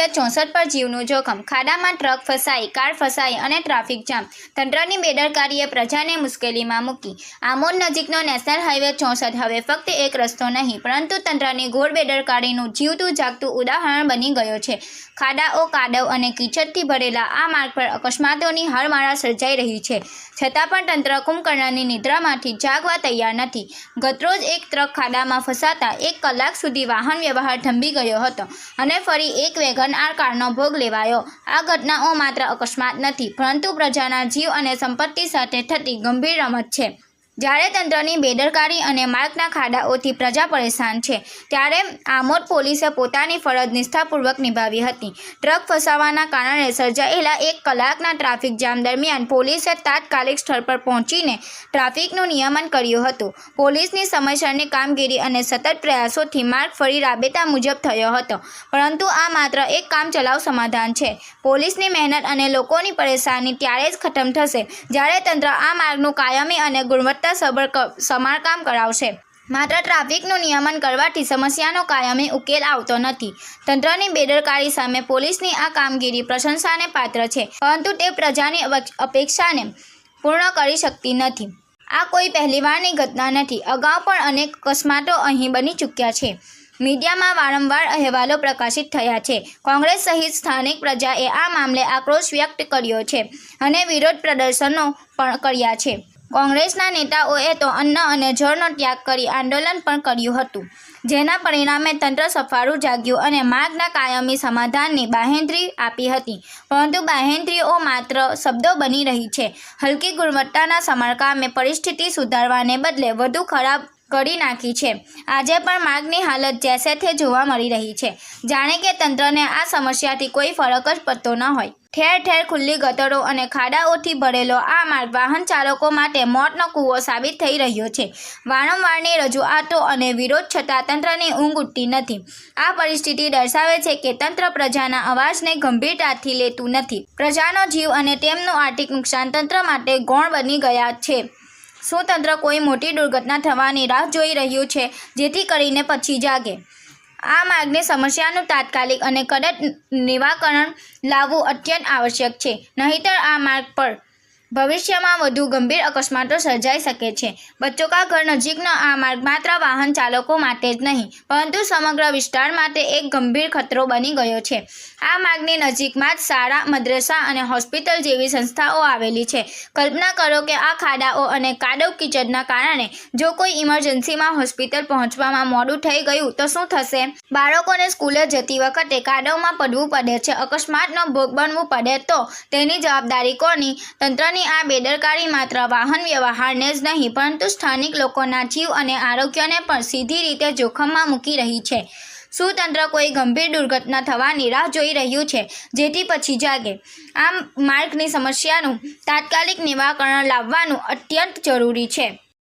Highway ચોસઠ પર જીવનું જોખમ. ખાડામાં ટ્રક ફસાઈ, કાર ફસાઈ અને ટ્રાફિક જામ. તંત્રની બેદરકારીએ પ્રજાને મુશ્કેલીમાં મૂકી. આમોદ નજીકનો નેશનલ હાઈવે ચોસઠ. હવે ફક્ત એક રસ્તો નહીં, પરંતુ તંત્રની ઘોર બેદરકારીનું જીવતું જાગતું ઉદાહરણ બની ગયો છે. ખાડાઓ, કાદવ અને કીચડથી ભરેલા આ માર્ગ પર અકસ્માતોની હારમાળા સર્જાઈ રહી છે. છતાં પણ તંત્ર કુંભકર્ણની નિદ્રામાંથી જાગવા તૈયાર નથી. ગતરોજ એક ટ્રક ખાડામાં ફસાતા એક કલાક સુધી વાહન વ્યવહાર થંભી ગયો હતો અને ફરી એક વેગન આર કારનો ભોગ લેવાયો. આ ઘટનાઓ માત્ર અકસ્માત નથી, પરંતુ પ્રજાના જીવ અને સંપત્તિ સાથે થતી ગંભીર રમત છે. જ્યારે તંત્રની બેદરકારી અને માર્ગના ખાડાઓથી પ્રજા પરેશાન છે, ત્યારે આમોદ પોલીસે પોતાની ફરજ નિષ્ઠાપૂર્વક નિભાવી હતી. ટ્રક ફસાવાના કારણે સર્જાયેલા એક કલાકના ટ્રાફિક જામ દરમિયાન પોલીસે તાત્કાલિક સ્થળ પર પહોંચીને ટ્રાફિકનું નિયમન કર્યું હતું. પોલીસની સમયસરની કામગીરી અને સતત પ્રયાસોથી માર્ગ ફરી રાબેતા મુજબ થયો હતો. પરંતુ આ માત્ર એક કામચલાઉ સમાધાન છે. પોલીસની મહેનત અને લોકોની પરેશાની ત્યારે જ ખતમ થશે. જ્યારે તંત્ર આ માર્ગનું કાયમી અને ગુણવત્તાસભર સબળ સમારકામ કરાવશે. માત્ર ટ્રાફિકનું નિયમન કરવાથી સમસ્યાનો કાયમી ઉકેલ આવતો નથી. તંત્રની બેદરકારી સામે પોલીસની આ કામગીરી પ્રશંસાને પાત્ર છે, પરંતુ તે પ્રજાની અપેક્ષાને પૂર્ણ કરી શકતી નથી. આ કોઈ પહેલીવારની ઘટના નથી, અગાઉ પણ અનેક અકસ્માતો અહીં બની ચૂક્યા છે. મીડિયામાં વારંવાર અહેવાલો પ્રકાશિત થયા છે. કોંગ્રેસ સહિત સ્થાનિક પ્રજાએ આ મામલે આક્રોશ વ્યક્ત કર્યો છે અને વિરોધ પ્રદર્શનો પણ કર્યા છે. કોંગ્રેસના નેતાઓએ તો અન્ન અને જળનો ત્યાગ કરી આંદોલન પણ કર્યું હતું, જેના પરિણામે તંત્ર સફાળું જાગ્યું અને માર્ગના કાયમી સમાધાનની બાહેંધરી આપી હતી. પરંતુ બાહેંધરીઓ માત્ર શબ્દો બની રહી છે. હલકી ગુણવત્તાના સમારકામે પરિસ્થિતિ સુધારવાને બદલે વધુ ખરાબ કરી નાખી છે. આજે પણ માર્ગની હાલત જેસે જોવા મળી રહી છે. જાણે કે તંત્રને આ સમસ્યાથી કોઈ ફરક જ પડતો ન હોય. ઠેર ઠેર ખુલ્લી ગટરો અને ખાડાઓથી ભરેલો આ માર્ગ વાહન ચાલકો માટે મોતનો કૂવો સાબિત થઈ રહ્યો છે. વારંવારની રજૂઆતો અને વિરોધ છતાં તંત્રની ઊંઘ ઉઠતી નથી. આ પરિસ્થિતિ દર્શાવે છે કે તંત્ર પ્રજાના અવાજને ગંભીરતાથી લેતું નથી. પ્રજાનો જીવ અને તેમનું આર્થિક નુકસાન તંત્ર માટે ગૌણ બની ગયા છે. શું તંત્ર કોઈ મોટી દુર્ઘટના થવાની રાહ જોઈ રહ્યું છે, જેથી કરીને પછી જાગે? આ માર્ગની સમસ્યાનું તાત્કાલિક અને કડક નિવાકરણ લાવવું અત્યંત આવશ્યક છે. નહીંતર આ માર્ગ પર ભવિષ્યમાં વધુ ગંભીર અકસ્માતો સર્જાઈ શકે છે. બચ્ચો કા ઘર નજીકનો આ માર્ગ માત્ર વાહન ચાલકો માટે જ નહીં, પરંતુ સમગ્ર વિસ્તાર માટે એક ગંભીર ખતરો બની ગયો છે. આ માર્ગની નજીકમાં જ શાળા, મદ્રસા અને હોસ્પિટલ જેવી સંસ્થાઓ આવેલી છે. કલ્પના કરો કે આ ખાડાઓ અને કાદવ કિચડના કારણે જો કોઈ ઇમરજન્સીમાં હોસ્પિટલ પહોંચવામાં મોડું થઈ ગયું, તો શું થશે? બાળકોને સ્કૂલે જતી વખતે કાદવમાં પડવું પડે છે. અકસ્માતનો ભોગ બનવું પડે તો તેની જવાબદારી કોની? તંત્રની આ બેદરકારી માત્ર વાહન વ્યવહારને જ નહીં, પરંતુ સ્થાનિક લોકોના જીવ અને આરોગ્યને પણ સીધી રીતે જોખમમાં મૂકી રહી છે. શું તંત્ર કોઈ ગંભીર દુર્ઘટના થવાની રાહ જોઈ રહ્યું છે, જેથી પછી જાગે. આ માર્ગની સમસ્યાનું તાત્કાલિક નિવારણ લાવવાનું અત્યંત જરૂરી છે.